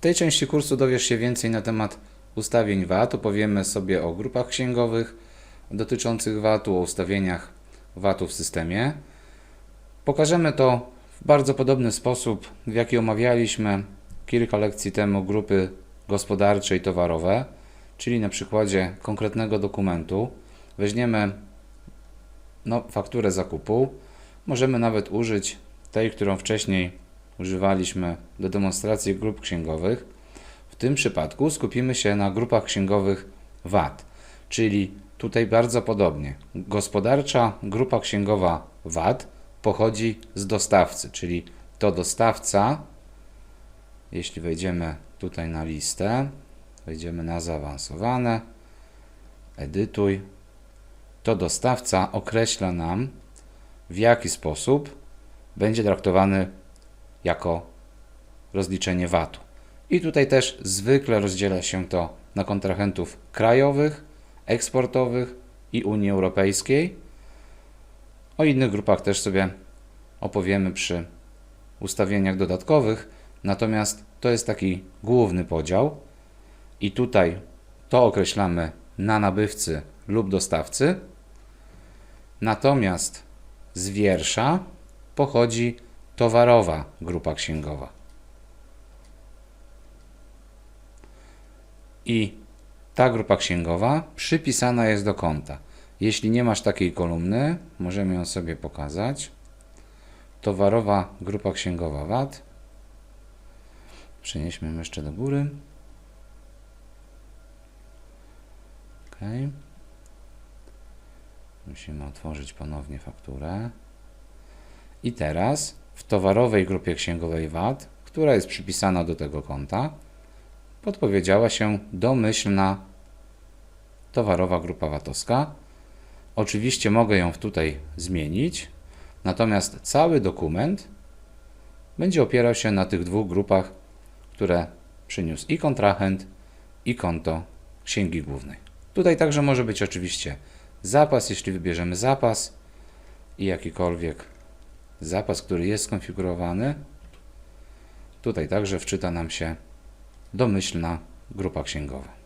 W tej części kursu dowiesz się więcej na temat ustawień VAT. Opowiemy sobie o grupach księgowych dotyczących VAT-u, o ustawieniach VAT-u w systemie. Pokażemy to w bardzo podobny sposób, w jaki omawialiśmy kilka lekcji temu grupy gospodarcze i towarowe, czyli na przykładzie konkretnego dokumentu. Weźmiemy no, fakturę zakupu. Możemy nawet użyć tej, którą wcześniej używaliśmy do demonstracji grup księgowych. W tym przypadku skupimy się na grupach księgowych VAT, czyli tutaj bardzo podobnie. Gospodarcza grupa księgowa VAT pochodzi z dostawcy, czyli to dostawca, jeśli wejdziemy tutaj na listę, wejdziemy na zaawansowane, edytuj, to dostawca określa nam, w jaki sposób będzie traktowany jako rozliczenie VAT-u. I tutaj też zwykle rozdziela się to na kontrahentów krajowych, eksportowych i Unii Europejskiej. O innych grupach też sobie opowiemy przy ustawieniach dodatkowych, natomiast to jest taki główny podział i tutaj to określamy na nabywcy lub dostawcy. Natomiast z wiersza pochodzi towarowa grupa księgowa. I ta grupa księgowa przypisana jest do konta. Jeśli nie masz takiej kolumny, możemy ją sobie pokazać. Towarowa grupa księgowa VAT. Przenieśmy ją jeszcze do góry. OK. Musimy otworzyć ponownie fakturę. I teraz w towarowej grupie księgowej VAT, która jest przypisana do tego konta, podpowiedziała się domyślna towarowa grupa VAT-owska. Oczywiście mogę ją tutaj zmienić, natomiast cały dokument będzie opierał się na tych dwóch grupach, które przyniósł i kontrahent, i konto księgi głównej. Tutaj także może być oczywiście zapas, jeśli wybierzemy zapas i jakikolwiek zapas, który jest skonfigurowany. Tutaj także wczyta nam się domyślna grupa księgowa.